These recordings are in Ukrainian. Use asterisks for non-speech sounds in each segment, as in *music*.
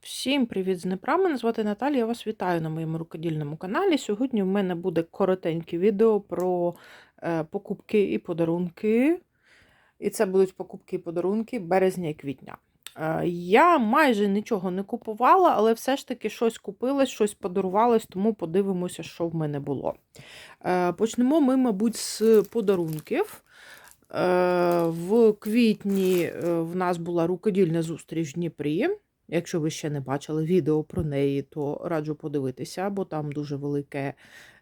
Всім привіт з Дніпра, мене звати Наталія, я вас вітаю на моєму рукодільному каналі. Сьогодні в мене буде коротеньке відео про е, покупки і подарунки. І це будуть покупки і подарунки березня і квітня. Е, я майже нічого не купувала, але все ж таки щось купилось, щось подарувалось, тому подивимося, що в мене було. Е, почнемо ми, мабуть, з подарунків. В квітні в нас була рукодільна зустріч в Дніпрі. Якщо ви ще не бачили відео про неї, то раджу подивитися, бо там дуже велике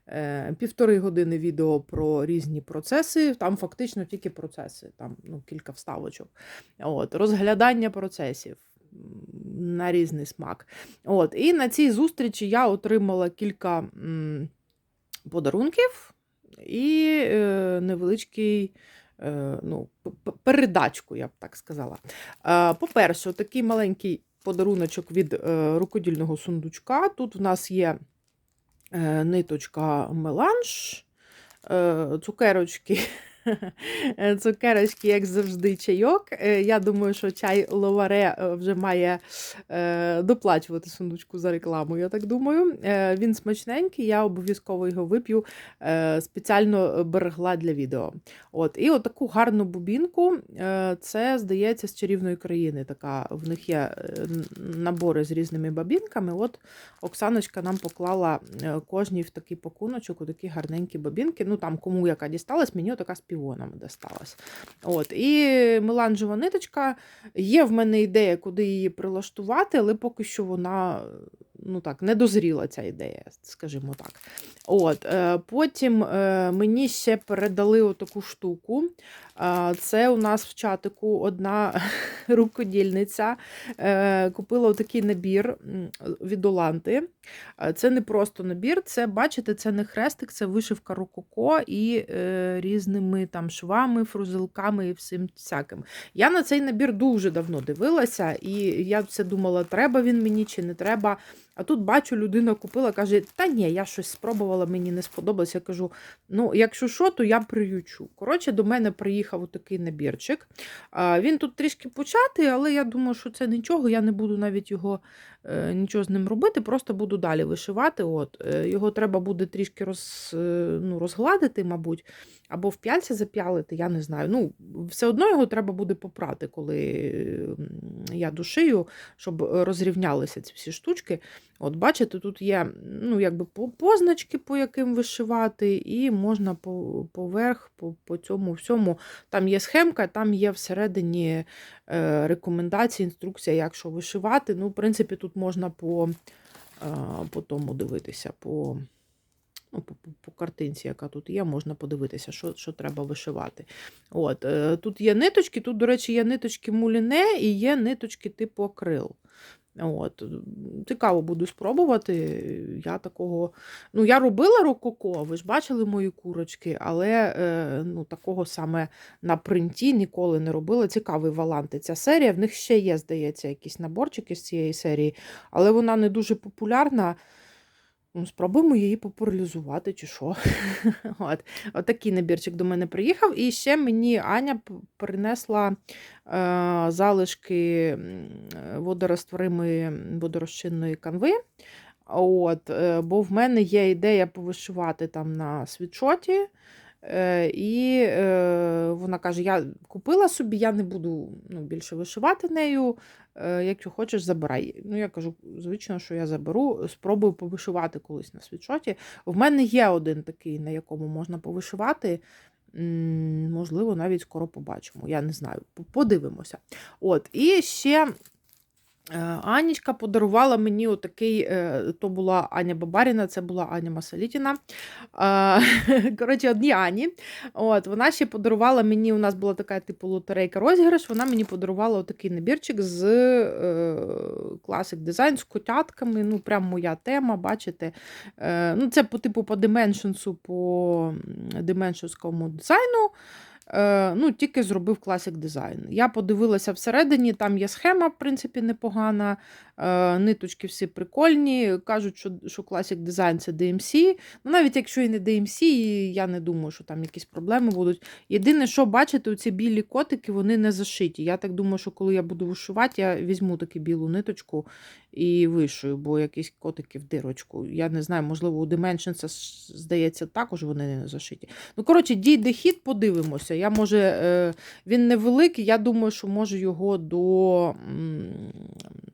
е, півтори години відео про різні процеси. Там фактично тільки процеси, там ну, кілька вставочок. От, Розглядання процесів на різний смак. От, І на цій зустрічі я отримала кілька м, подарунків і е, невеличкий. е, Ну, передачку, я б так сказала. Е, По-перше, такий маленький подаруночок від е, рукодільного сундучка. Тут в нас є е, ниточка меланж, е, цукерочки. Е, Цукерочки, як завжди, чайок. Е, Я думаю, що чай ловаре е, вже має доплачувати сундучку за рекламу, я так думаю. Він смачненький, я обов'язково його вип'ю. Спеціально берегла для відео. От, І отаку гарну бубінку. Це, здається, з чарівної країни. Така в них є набори з різними бабінками. От Оксаночка нам поклала кожній в такий пакуночок, у такі гарненькі бабінки. Ну там кому яка дісталась, мені така з півонами досталась. От, І меланжева ниточка. Є в мене ідея, куди її прилаштувати, але поки що вона ну так, не дозріла ця ідея, скажімо так. От, е, Потім е, мені ще передали отаку штуку. Е, Це у нас в чатику одна *laughs* рукодільниця купила отакий набір від Оланти. Це не просто набір, це, бачите, це не хрестик, це вишивка рококо і різними там швами, фрузелками і всім всяким. Я на цей набір дуже давно дивилася, і я все думала, треба він мені чи не треба. А тут бачу, людина купила, каже: Та ні, я щось спробувала, мені не сподобалось. Я кажу: ну, якщо що, то я приючу. Коротше, до мене приїхав такий набірчик. Він тут трішки початий, але я думаю, що це нічого. Я не буду навіть його е, нічого з ним робити, просто буду далі вишивати. От. Е, Його треба буде трішки роз, е, ну, розгладити, мабуть, або в п'яльці зап'ялити, я не знаю. Ну, Все одно його треба буде попрати, коли я душию, щоб розрівнялися ці всі штучки. От бачите, тут є ну, якби по- позначки, по яким вишивати, і можна по, поверх, по, по цьому всьому. Там є схемка, там є всередині е, рекомендації, інструкція, як що вишивати. Ну, в принципі, тут можна по, е, по тому дивитися, по, ну, по, по, по картинці, яка тут є, можна подивитися, що, що треба вишивати. От, е, тут є ниточки, тут, до речі, є ниточки муліне і є ниточки типу акрил. От. Цікаво буду спробувати. Я такого. Ну, я робила рококо, ви ж бачили мої курочки, але е, ну, такого саме на принті ніколи не робила. Цікавий валанти ця серія. В них ще є, здається, якісь наборчики з цієї серії, але вона не дуже популярна. Ну, Спробуємо її популяризувати чи що. *laughs* От. Отакий набірчик до мене приїхав. І ще мені Аня принесла е, залишки м, водорозтворимої водорозчинної канви. От, е, бо в мене є ідея повишивати там на світшоті. Е, І е, вона каже: я купила собі, я не буду ну, більше вишивати нею. Е, Якщо хочеш, забирай. Ну, я кажу, звично, що я заберу, спробую повишивати колись на світшоті. В мене є один такий, на якому можна повишивати. Можливо, навіть скоро побачимо. Я не знаю. Подивимося. От, і ще. Е, Анічка подарувала мені отакий, е, то була Аня Бабаріна, це була Аня Масалітіна. Е, *laughs* Коротше, одні Ані. От, вона ще подарувала мені, у нас була така типу лотерейка розіграш, вона мені подарувала отакий набірчик з класик дизайн з котятками. Ну, прям моя тема, бачите. Ну, це по типу по Dimensions, по дименшнському дизайну. Е, ну, тільки зробив класик дизайн. Я подивилася всередині, там є схема, в принципі, непогана. Е, ниточки всі прикольні. Кажуть, що, що Classic Design це DMC. Ну, навіть якщо і не DMC, я не думаю, що там якісь проблеми будуть. Єдине, що бачите, ці білі котики вони не зашиті. Я так думаю, що коли я буду вишивати, я візьму таку білу ниточку і вишию, бо якісь котики в дирочку. Я не знаю, можливо, у Dimensions, здається, також вони не зашиті. Ну, коротше, дійде хід, подивимося. Я може, е, Він невеликий, я думаю, що може його до,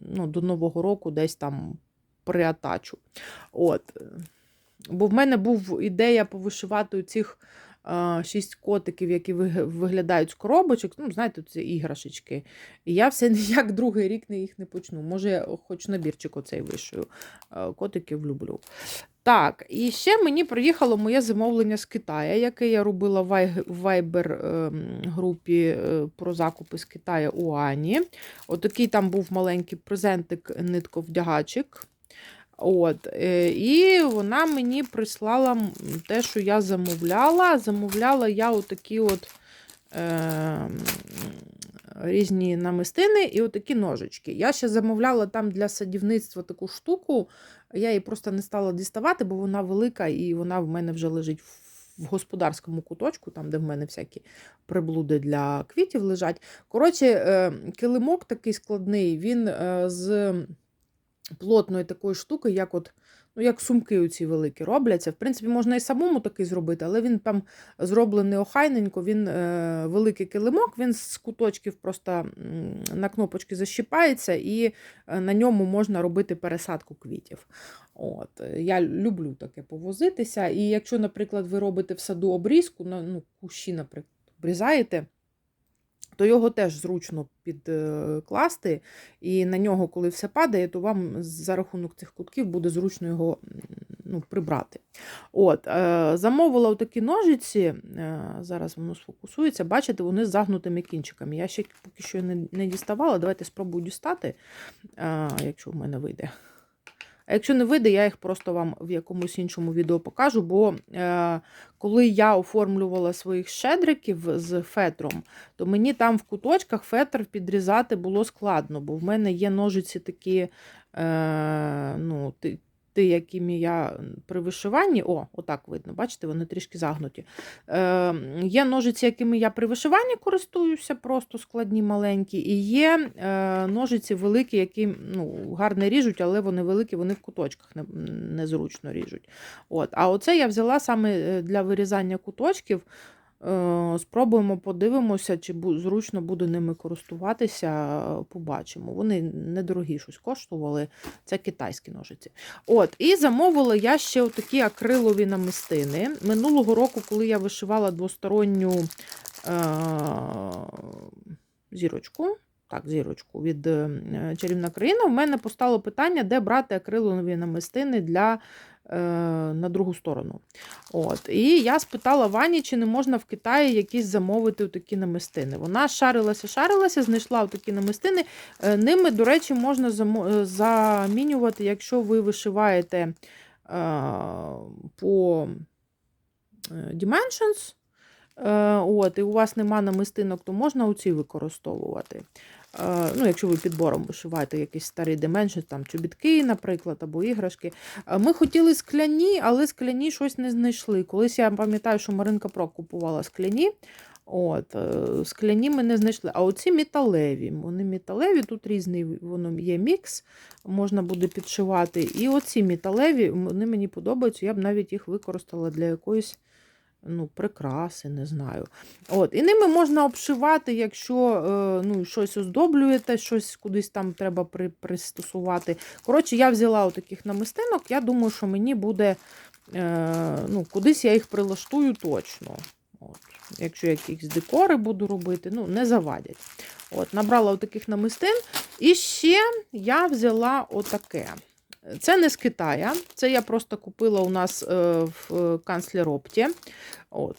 ну, до Нового року десь там приатачу. От. Бо в мене був ідея повишивати цих шість котиків, які виглядають з коробочок. Ну, знаєте, це іграшечки. І я все *laughs* ніяк другий рік їх не почну. Може, я хоч набірчик оцей вишию. Котиків люблю. Так, і ще мені приїхало моє замовлення з Китаю, яке я робила в Viber ем, е, про закупи з Китаю у Ані. Отакий там був маленький презентик, нитковдягачик. От, е, І вона мені прислала те, що я замовляла. Замовляла я отакі от е, різні намистини і отакі ножички. Я ще замовляла там для садівництва таку штуку. Я її просто не стала діставати, бо вона велика і вона в мене вже лежить в господарському куточку, там, де в мене всякі приблуди для квітів лежать. Коротше, е, килимок такий складний, він е, з плотної такої штуки, як от, ну, як сумки оці великі робляться. В принципі, можна і самому такий зробити, але він там зроблений охайненько, він е, великий килимок, він з куточків просто на кнопочки защіпається, і е, на ньому можна робити пересадку квітів. От, Я люблю таке повозитися. І якщо, наприклад, ви робите в саду обрізку, ну, кущі, наприклад, обрізаєте то його теж зручно підкласти, і на нього, коли все падає, то вам за рахунок цих кутків буде зручно його ну, прибрати. От, е, Замовила такі ножиці, е, зараз воно сфокусується, бачите, вони з загнутими кінчиками. Я ще поки що не, діставала. Давайте спробую дістати, е, якщо в мене вийде. А якщо не вийде, я їх просто вам в якомусь іншому відео покажу, бо е, коли я оформлювала своїх щедриків з фетром, то мені там в куточках фетр підрізати було складно, бо в мене є ножиці такі, е, ну, ті, якими я при вишиванні, о, отак видно, бачите, вони трішки загнуті. Е, Є ножиці, якими я при вишиванні користуюся, просто складні маленькі. І є е, ножиці великі, які ну, гарно ріжуть, але вони великі, вони в куточках незручно ріжуть. От. А оце я взяла саме е, для вирізання куточків. Е, спробуємо, подивимося, чи зручно буде ними користуватися, побачимо. Вони недорогі щось коштували. Це китайські ножиці. От, І замовила я ще такі акрилові намистини. Минулого року, коли я вишивала двосторонню е зірочку, так, зірочку від е чарівна країна, в мене постало питання, де брати акрилові намистини для Е, на другу сторону. От. І я спитала Вані, чи не можна в Китаї якісь замовити такі намистини. Вона шарилася, шарилася, знайшла такі намистини. Е, ними, до речі, можна замінювати, якщо ви вишиваєте по Dimensions. От, І у вас нема намистинок, то можна оці використовувати. Ну, Якщо ви підбором вишиваєте якісь старі дименші, там чобітки, наприклад, або іграшки. Ми хотіли скляні, але скляні щось не знайшли. Колись я пам'ятаю, що Маринка Про купувала скляні. От, е, Скляні ми не знайшли. А оці металеві. Вони металеві, тут різний воно є мікс, можна буде підшивати. І оці металеві, вони мені подобаються, я б навіть їх використала для якоїсь ну, прикраси, не знаю. От, І ними можна обшивати, якщо е, ну, щось оздоблюєте, щось кудись там треба при, пристосувати. Коротше, я взяла таких намистинок, я думаю, що мені буде, е, ну, кудись я їх прилаштую точно. От. Якщо якісь декори буду робити, ну, не завадять. От, Набрала таких намистин. І ще я взяла отаке. Це не з Китая, це я просто купила у нас е, в канцлеропті. От,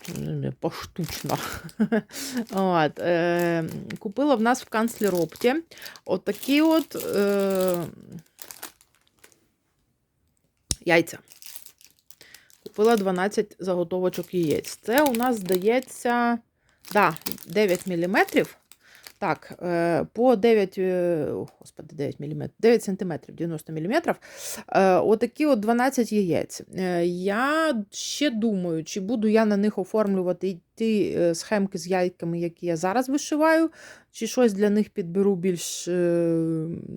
поштучно. *laughs* От, е, Купила в нас в канцлеропті от такі от е, яйця. Купила 12 заготовочок яєць. Це у нас, здається, Да, 9 мм. Так, е, по 9, е, господи, 9 мм, 9 см, 90 мм. Отакі от 12 яєць. Е, Я ще думаю, чи буду я на них оформлювати ті схемки з яйками, які я зараз вишиваю, чи щось для них підберу більш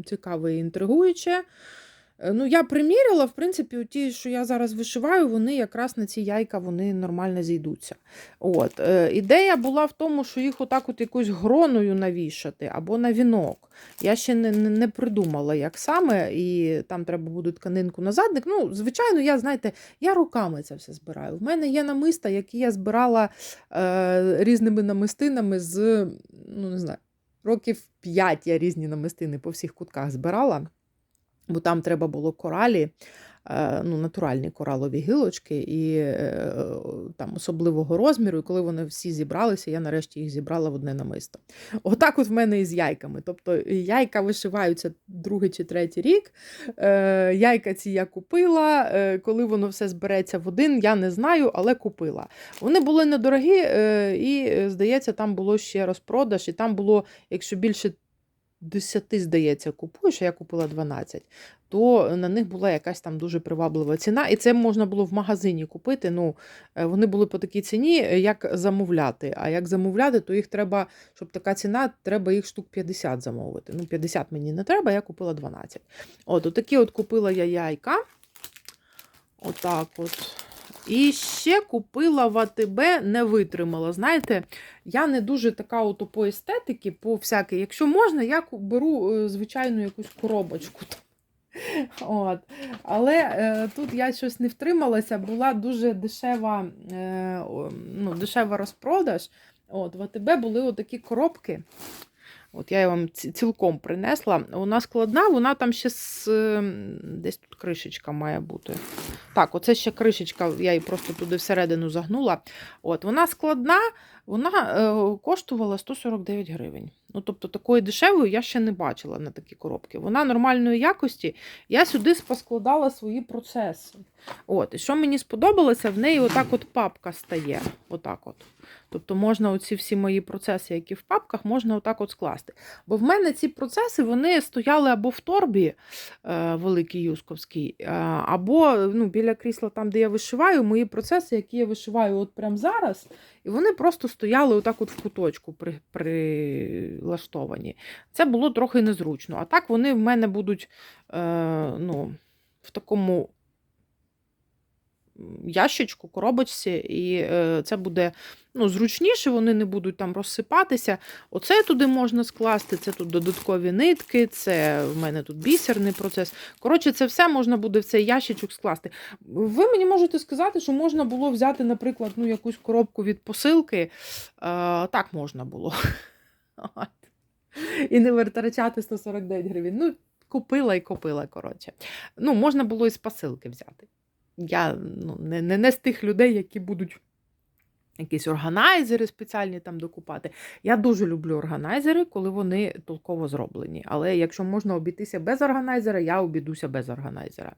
цікаве і інтригуюче. Е, Ну, я приміряла, в принципі, ті, що я зараз вишиваю, вони якраз на ці яйка вони нормально зійдуться. От. Е, ідея була в тому, що їх отак от якось гроною навішати або на вінок. Я ще не, не, не придумала, як саме, і там треба буде тканинку на задник. Ну, звичайно, я, знаєте, я руками це все збираю. В мене є намиста, які я збирала е, різними намистинами з, ну, не знаю, років 5 я різні намистини по всіх кутках збирала бо там треба було коралі, е, ну, натуральні коралові гілочки, і е, там особливого розміру. І коли вони всі зібралися, я нарешті їх зібрала в одне намисто. Отак от в мене і з яйками. Тобто яйка вишиваються другий чи третій рік. Е, Яйка ці я купила. Коли воно все збереться в один, я не знаю, але купила. Вони були недорогі, і, здається, там було ще розпродаж, і там було, якщо більше 10, здається, купуєш, а я купила 12, то на них була якась там дуже приваблива ціна. І це можна було в магазині купити. Ну, е, Вони були по такій ціні, е, як замовляти. А як замовляти, то їх треба, щоб така ціна, треба їх штук 50 замовити. Ну, 50 мені не треба, я купила 12. От, отакі от купила я яйка. Отак от. І ще купила в АТБ, не витримала. Знаєте, я не дуже така от по естетики, по всякій. Якщо можна, я беру е, звичайну якусь коробочку. *laughs* От. Але е, тут я щось не втрималася, була дуже дешева, е, ну, дешева розпродаж. От, в АТБ були отакі коробки. От я вам цілком принесла. Вона складна, вона там ще з, ем, десь тут кришечка має бути. Так, оце ще кришечка, я її просто туди всередину загнула. От, Вона складна, вона е, коштувала 149 гривень. Ну, тобто такої дешевої я ще не бачила на такі коробки. Вона нормальної якості. Я сюди поскладала свої процеси. От, І що мені сподобалося, в неї отак от папка стає. Отак от. Тобто можна оці всі мої процеси, які в папках, можна отак от скласти. Бо в мене ці процеси вони стояли або в торбі е, великій юсковській, е, або ну, біля крісла, там, де я вишиваю, мої процеси, які я вишиваю от прямо зараз, і вони просто стояли отак от в куточку при, прилаштовані. Це було трохи незручно. А так вони в мене будуть е, ну, в такому ящичку, коробочці, і е, це буде ну, зручніше, вони не будуть там розсипатися. Оце туди можна скласти, це тут додаткові нитки, це в мене тут бісерний процес. Коротше, це все можна буде в цей ящичок скласти. Ви мені можете сказати, що можна було взяти, наприклад, ну, якусь коробку від посилки. Е, так можна було. І не витрачати 149 гривень. Ну, купила і купила, коротше. Ну, можна було і з посилки взяти. Я ну, не, не, не з тих людей, які будуть якісь органайзери спеціальні там докупати. Я дуже люблю органайзери, коли вони толково зроблені. Але якщо можна обійтися без органайзера, я обійдуся без органайзера.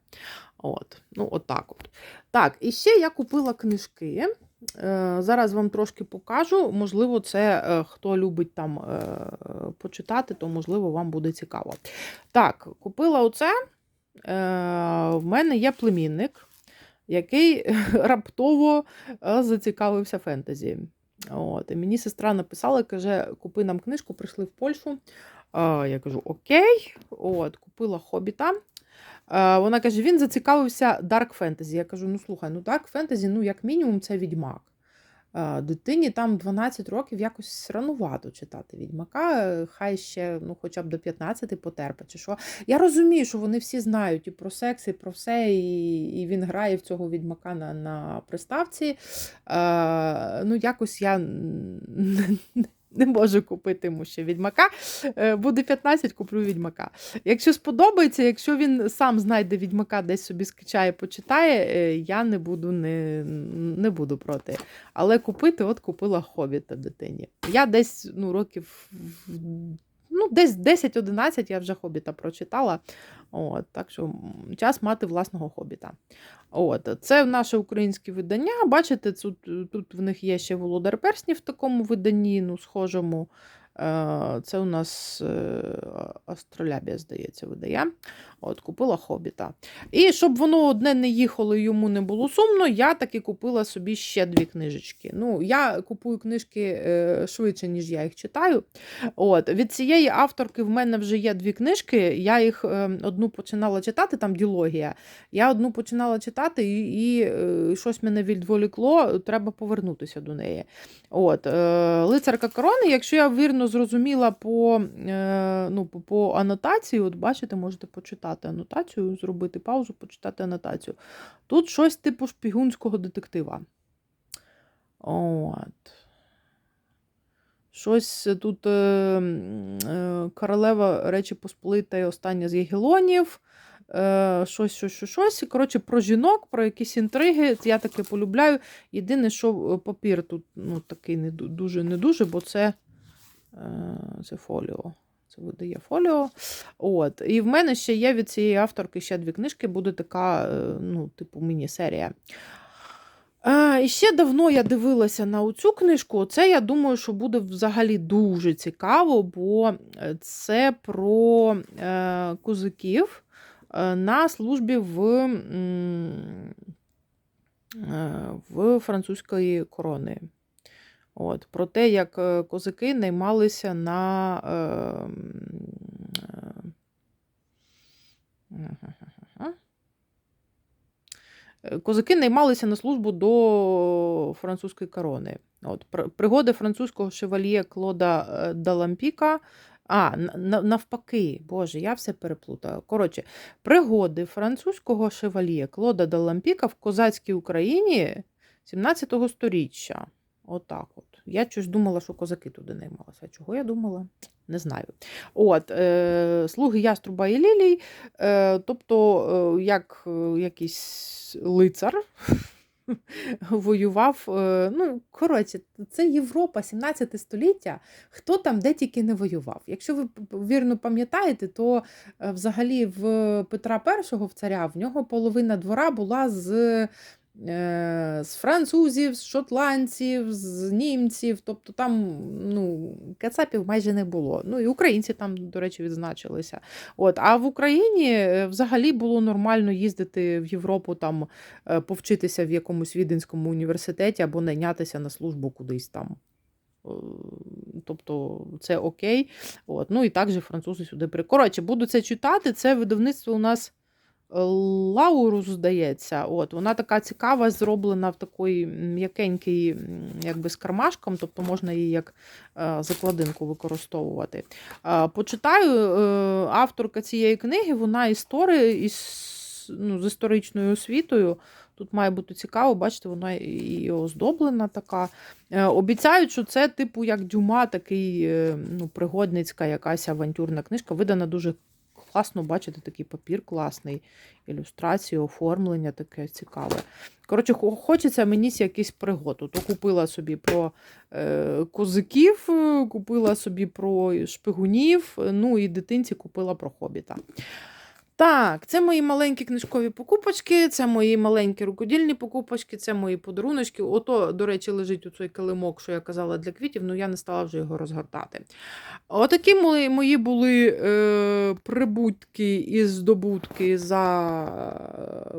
От, ну, от так от. Так, і ще я купила книжки. Е, Зараз вам трошки покажу. Можливо, це е, хто любить там е, почитати, то можливо вам буде цікаво. Так, купила оце. В мене є племінник, який *laughs* раптово е, зацікавився фентезі. От, і мені сестра написала, каже: купи нам книжку, прийшли в Польщу. Я кажу, окей, от, купила хобіта. Е, Вона каже: він зацікавився Dark Fantasy. Я кажу: ну слухай, ну Dark Fantasy, ну як мінімум, це відьмак. Дитині там 12 років якось ранувато читати відьмака, е, хай ще ну, хоча б до 15 потерпе. чи що. Я розумію, що вони всі знають і про секс, і про все, і, і він грає в цього відьмака на, на приставці. Е, ну, якось я не, можу купити йому ще відьмака. Е, Буде 15, куплю відьмака. Якщо сподобається, якщо він сам знайде відьмака, десь собі скачає, почитає, е, я не буду, не, не буду проти. Але купити, от купила хобіта дитині. Я десь ну, років. ну, десь 10-11 я вже хобіта прочитала. От, Так що час мати власного хобіта. От, Це наше українське видання. Бачите, тут, тут в них є ще Володар Перснів в такому виданні, ну, схожому. Е, Це у нас е, Астролябія, здається, видає. От, Купила хобіта. І щоб воно одне не їхало і йому не було сумно, я таки купила собі ще дві книжечки. Ну, Я купую книжки е, швидше, ніж я їх читаю. От, Від цієї авторки в мене вже є дві книжки. Я їх одну починала читати, там ділогія. Я одну починала читати, і, і щось мене відволікло, треба повернутися до неї. От, Лицарка корони, якщо я вірно зрозуміла по, е, ну, по, анотації, от бачите, можете почитати анотацію, зробити паузу, почитати анотацію. Тут щось типу шпігунського детектива. От. Щось тут е, е, королева Речі Посполитої остання з Єгелонів. Е, щось, щось, щось, щось. Коротше, про жінок, про якісь інтриги. Я таке полюбляю. Єдине, що е, папір тут ну, такий не дуже не дуже, бо це, це фоліо. Це видає фоліо. От. І в мене ще є від цієї авторки ще дві книжки, буде така, е, ну, типу, міні-серія. Е, і ще давно я дивилася на цю книжку. Це, я думаю, що буде взагалі дуже цікаво, бо е, це про е, козаків е, на службі в, е, в французької корони. От, про те, як е, козаки наймалися на. Е, м, е, Е, Козаки наймалися на службу до французької корони. От, пригоди французького шевальє Клода Далампіка. А, на- на- навпаки, Боже, я все переплутала. Коротше, пригоди французького шевальє Клода Далампіка в козацькій Україні 17 сторіччя. Отак от. Я щось думала, що козаки туди наймалися. Чого я думала? Не знаю. От, е, слуги Яструба і Лілій, е, тобто, е, як е, якийсь лицар *laughs* воював. Е, ну, коротше, це Європа, 17 століття. Хто там де тільки не воював. Якщо ви вірно пам'ятаєте, то е, взагалі в Петра І, в царя, в нього половина двора була з. Е, З французів, з шотландців, з німців, тобто там ну, кацапів майже не було. Ну і українці там, до речі, відзначилися. От, а в Україні е, взагалі було нормально їздити в Європу, там е, повчитися в якомусь віденському університеті або найнятися на службу кудись там. Тобто це окей. От. Ну і також французи сюди при. Коротше, буду це читати. Це видавництво у нас Лаурус, здається. От. Вона така цікава, зроблена в такий м'якенький, якби з кармашком, тобто можна її як е, закладинку використовувати. Е, Почитаю е, авторка цієї книги, вона історик із, ну, з історичною освітою. Тут має бути цікаво, бачите, вона і оздоблена така. Обіцяють, що це, типу, як дюма, такий ну, пригодницька якась авантюрна книжка. Видана дуже класно, бачити такий папір класний, ілюстрації, оформлення таке цікаве. Коротше, хочеться мені якийсь пригоду. То купила собі про е, козаків, е, купила собі про шпигунів, е, ну і дитинці купила про хобіта. Так, це мої маленькі книжкові покупочки, це мої маленькі рукодільні покупочки, це мої подаруночки. Ото, до речі, лежить у цей килимок, що я казала для квітів, ну я не стала вже його розгортати. Отакі мої були е, прибутки і здобутки за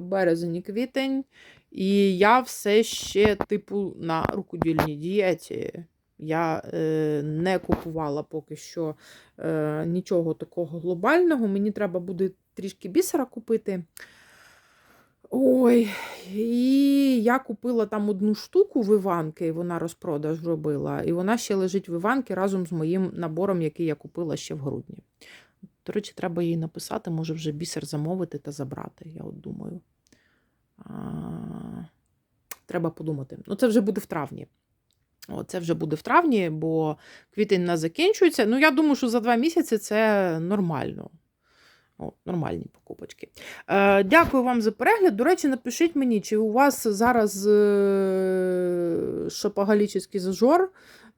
березень і квітень. І я все ще, типу, на рукодільній дієті. Я е, не купувала поки що е, нічого такого глобального. Мені треба буде трішки бісера купити. Ой, і я купила там одну штуку в Іванки, вона розпродаж робила, і вона ще лежить в Іванки разом з моїм набором, який я купила ще в грудні. До речі, треба їй написати, може вже бісер замовити та забрати, я от думаю. А, Треба подумати. Ну, це вже буде в травні. О, це вже буде в травні, бо квітень нас закінчується. Ну, я думаю, що за два місяці це нормально. О, нормальні покупочки. Е, дякую вам за перегляд. До речі, напишіть мені, чи у вас зараз е, шопоголічний зажор,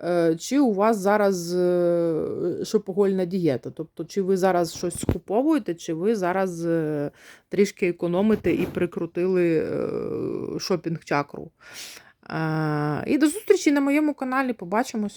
е, чи у вас зараз е, шопогольна дієта. Тобто, чи ви зараз щось скуповуєте, чи ви зараз е, трішки економите і прикрутили е, шопінг-чакру. Е, і до зустрічі на моєму каналі. Побачимось.